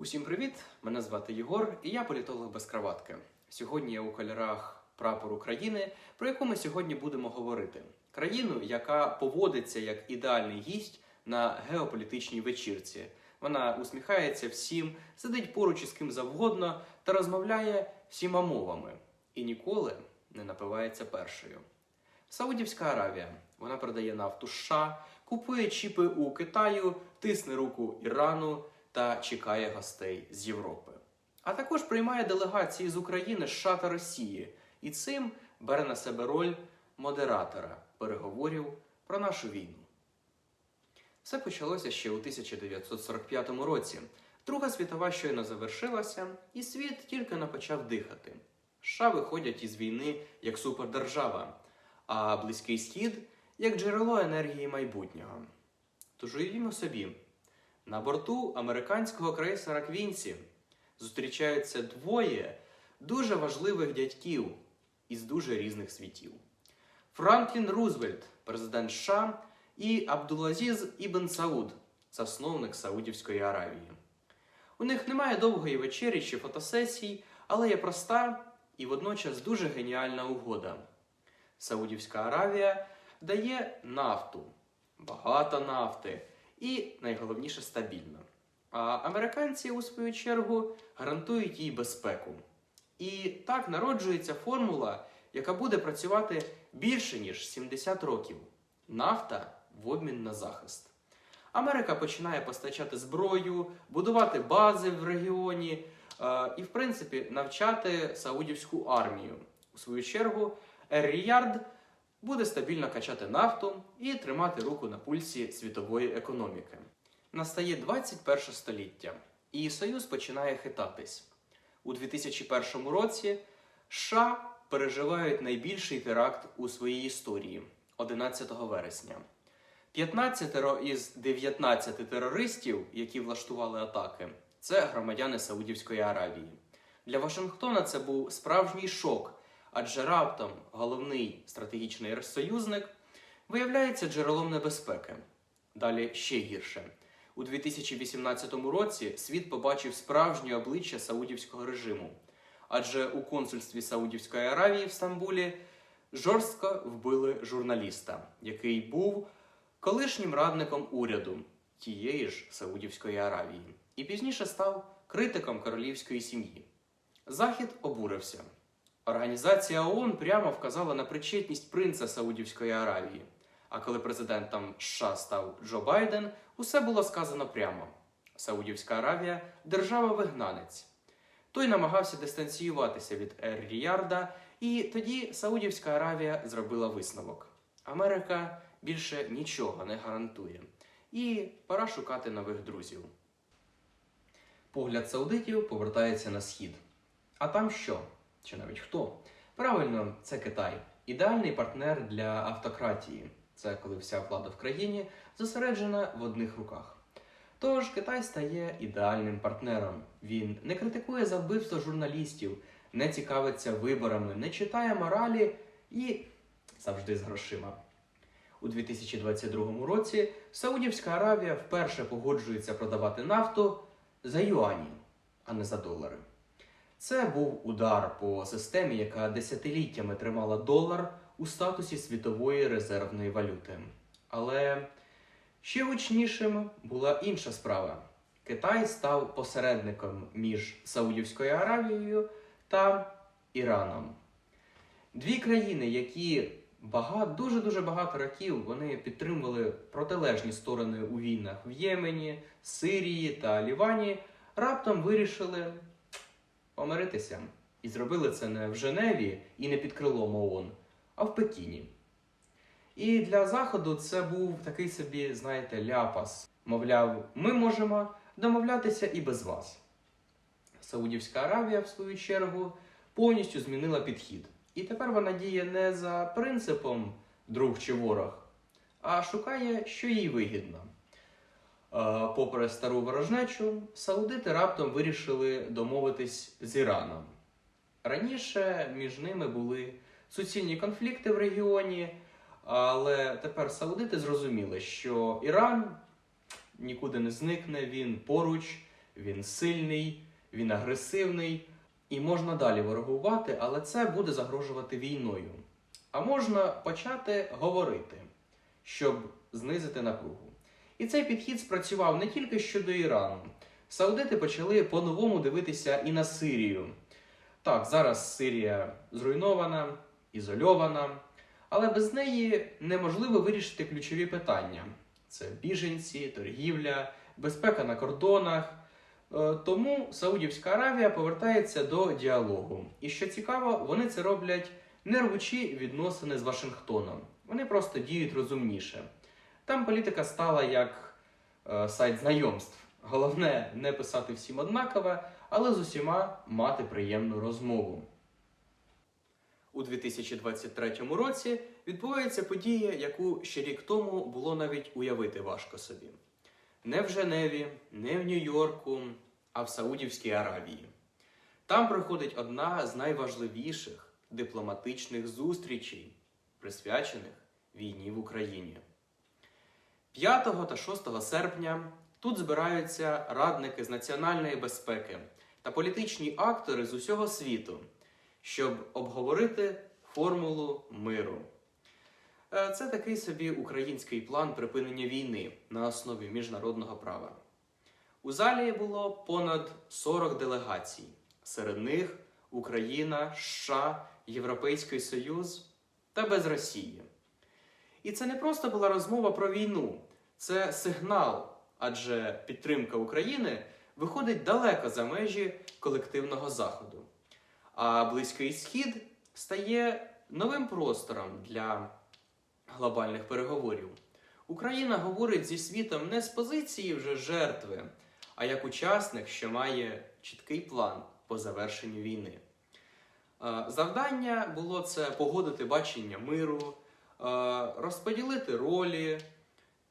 Усім привіт! Мене звати Єгор, і я політолог без краватки. Сьогодні я у кольорах прапору країни, про яку ми сьогодні будемо говорити. Країну, яка поводиться як ідеальний гість на геополітичній вечірці. Вона усміхається всім, сидить поруч із ким завгодно та розмовляє всіма мовами. І ніколи не напивається першою. Саудівська Аравія. Вона продає нафту США, купує чіпи у Китаю, тисне руку Ірану та чекає гостей з Європи. А також приймає делегації з України, США та Росії і цим бере на себе роль модератора переговорів про нашу війну. Все почалося ще у 1945 році. Друга світова щойно завершилася, і світ тільки не почав дихати. США виходять із війни як супердержава, а Близький Схід як джерело енергії майбутнього. Тож уявімо собі, на борту американського крейсера Квінсі зустрічаються двоє дуже важливих дядьків із дуже різних світів: Франклін Рузвельт, президент США, і Абдулазіз Ібн Сауд, засновник Саудівської Аравії. У них немає довгої вечері чи фотосесій, але є проста і водночас дуже геніальна угода. Саудівська Аравія дає нафту, багато нафти і найголовніше стабільно. А американці, у свою чергу, гарантують їй безпеку. І так народжується формула, яка буде працювати більше ніж 70 років. Нафта в обмін на захист. Америка починає постачати зброю, будувати бази в регіоні е, і, в принципі, навчати саудівську армію. У свою чергу, Ер-Ріярд буде стабільно качати нафту і тримати руку на пульсі світової економіки. Настає 21 століття, і Союз починає хитатись. У 2001 році США переживають найбільший теракт у своїй історії 11 вересня. 15 із 19 терористів, які влаштували атаки, це громадяни Саудівської Аравії. Для Вашингтона це був справжній шок, адже раптом головний стратегічний союзник виявляється джерелом небезпеки. Далі ще гірше. У 2018 році світ побачив справжнє обличчя саудівського режиму, адже у консульстві Саудівської Аравії в Стамбулі жорстко вбили журналіста, який був колишнім радником уряду тієї ж Саудівської Аравії, і пізніше став критиком королівської сім'ї. Захід обурився. Організація ООН прямо вказала на причетність принца Саудівської Аравії. А коли президентом США став Джо Байден, усе було сказано прямо: Саудівська Аравія держава-вигнанець. Той намагався дистанціюватися від Ер-Ріярда, і тоді Саудівська Аравія зробила висновок: Америка більше нічого не гарантує, і пора шукати нових друзів. Погляд саудитів повертається на схід. А там що? Чи навіть хто? Правильно, це Китай. Ідеальний партнер для автократії. Це коли вся влада в країні зосереджена в одних руках. Тож Китай стає ідеальним партнером. Він не критикує за вбивство журналістів, не цікавиться виборами, не читає моралі і завжди з грошима. У 2022 році Саудівська Аравія вперше погоджується продавати нафту за юані, а не за долари. Це був удар по системі, яка десятиліттями тримала долар у статусі світової резервної валюти. Але ще гучнішим була інша справа. Китай став посередником між Саудівською Аравією та Іраном. Дві країни, які багато, дуже-дуже багато років вони підтримували протилежні сторони у війнах в Ємені, Сирії та Лівані, раптом вирішили помиритися. І зробили це не в Женеві і не під крилом ООН, а в Пекіні. І для Заходу це був такий собі, знаєте, ляпас. Мовляв, ми можемо домовлятися і без вас. Саудівська Аравія, в свою чергу, повністю змінила підхід. І тепер вона діє не за принципом друг чи ворог, а шукає, що їй вигідно. Е, Попри стару ворожнечу, саудити раптом вирішили домовитись з Іраном. Раніше між ними були суцільні конфлікти в регіоні, але тепер саудити зрозуміли, що Іран нікуди не зникне, він поруч, він сильний, він агресивний, і можна далі ворогувати, але це буде загрожувати війною. А можна почати говорити, щоб знизити напругу. І цей підхід спрацював не тільки щодо Ірану. Саудити почали по-новому дивитися і на Сирію. Так, зараз Сирія зруйнована, ізольована, але без неї неможливо вирішити ключові питання: це біженці, торгівля, безпека на кордонах. Е, Тому Саудівська Аравія повертається до діалогу. І що цікаво, вони це роблять не рвучі відносини з Вашингтоном. Вони просто діють розумніше. Там політика стала як е, сайт знайомств. Головне не писати всім однакове, але з усіма мати приємну розмову. У 2023 році відбувається подія, яку ще рік тому було навіть уявити важко собі. Не в Женеві, не в Нью-Йорку, а в Саудівській Аравії. Там проходить одна з найважливіших дипломатичних зустрічей, присвячених війні в Україні. 5 та 6 серпня тут збираються радники з національної безпеки та політичні актори з усього світу, щоб обговорити формулу миру. Е, Це такий собі український план припинення війни на основі міжнародного права. У залі було понад 40 делегацій. Серед них Україна, США, Європейський Союз та без Росії. І це не просто була розмова про війну, це сигнал, адже підтримка України виходить далеко за межі колективного заходу. А Близький Схід стає новим простором для глобальних переговорів. Україна говорить зі світом не з позиції вже жертви, а як учасник, що має чіткий план по завершенню війни. Е, Завдання було це погодити бачення миру, розподілити ролі,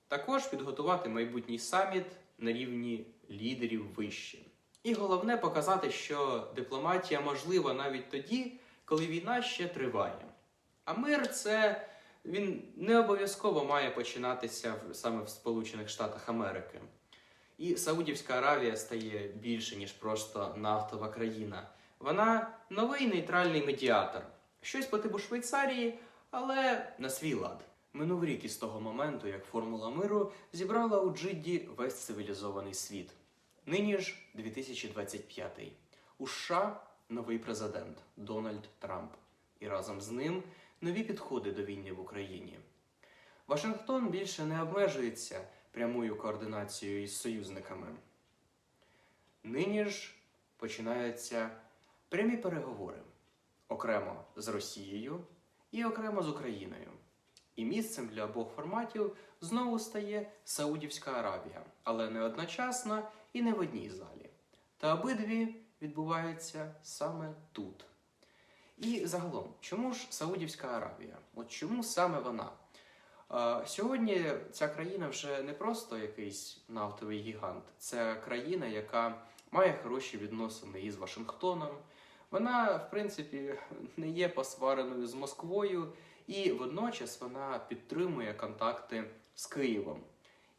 також підготувати майбутній саміт на рівні лідерів вище. І головне показати, що дипломатія можлива навіть тоді, коли війна ще триває. А мир це він не обов'язково має починатися саме в Сполучених Штатах Америки. І Саудівська Аравія стає більше, ніж просто нафтова країна. Вона новий нейтральний медіатор, щось по типу Швейцарії, але на свій лад. Минув рік із того моменту, як формула миру зібрала у Джидді весь цивілізований світ. Нині ж 2025. У США новий президент Дональд Трамп. І разом з ним нові підходи до війни в Україні. Вашингтон більше не обмежується прямою координацією із союзниками. Нині ж починаються прямі переговори окремо з Росією і окремо з Україною. І місцем для обох форматів знову стає Саудівська Аравія, але не одночасно і не в одній залі. Та обидві відбуваються саме тут. І загалом, чому ж Саудівська Аравія? От чому саме вона? Сьогодні ця країна вже не просто якийсь нафтовий гігант, це країна, яка має хороші відносини із Вашингтоном. Вона, в принципі, не є посвареною з Москвою, і водночас вона підтримує контакти з Києвом.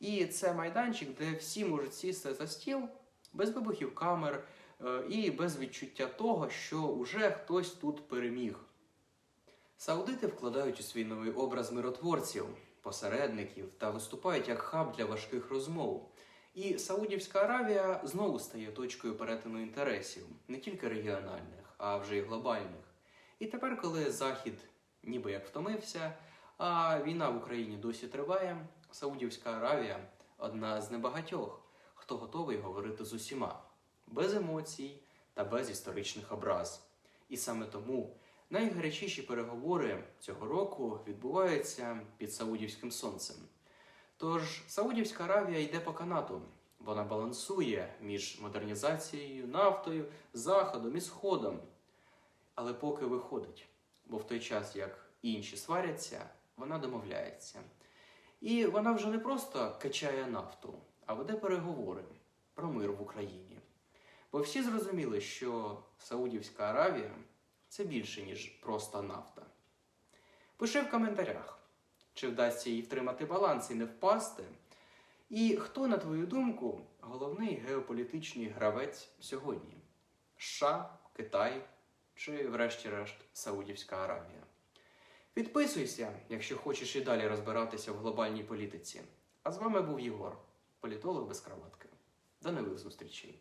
І це майданчик, де всі можуть сісти за стіл без вибухів камер е, і без відчуття того, що уже хтось тут переміг. Саудити вкладають у свій новий образ миротворців, посередників та виступають як хаб для важких розмов. І Саудівська Аравія знову стає точкою перетину інтересів, не тільки регіональних, а вже й глобальних. І тепер, коли Захід ніби як втомився, а війна в Україні досі триває, Саудівська Аравія одна з небагатьох, хто готовий говорити з усіма, без емоцій та без історичних образ. І саме тому найгарячіші переговори цього року відбуваються під Саудівським сонцем. Тож Саудівська Аравія йде по канату. Вона балансує між модернізацією, нафтою, заходом і сходом. Але поки виходить, бо в той час, як інші сваряться, вона домовляється. І вона вже не просто качає нафту, а веде переговори про мир в Україні. Бо всі зрозуміли, що Саудівська Аравія це більше, ніж просто нафта. Пиши в коментарях, чи вдасться їй втримати баланс і не впасти. І хто, на твою думку, головний геополітичний гравець сьогодні? США, Китай чи, врешті-решт, Саудівська Аравія? Підписуйся, якщо хочеш і далі розбиратися в глобальній політиці. А з вами був Єгор, політолог без кроватки. До нових зустрічей.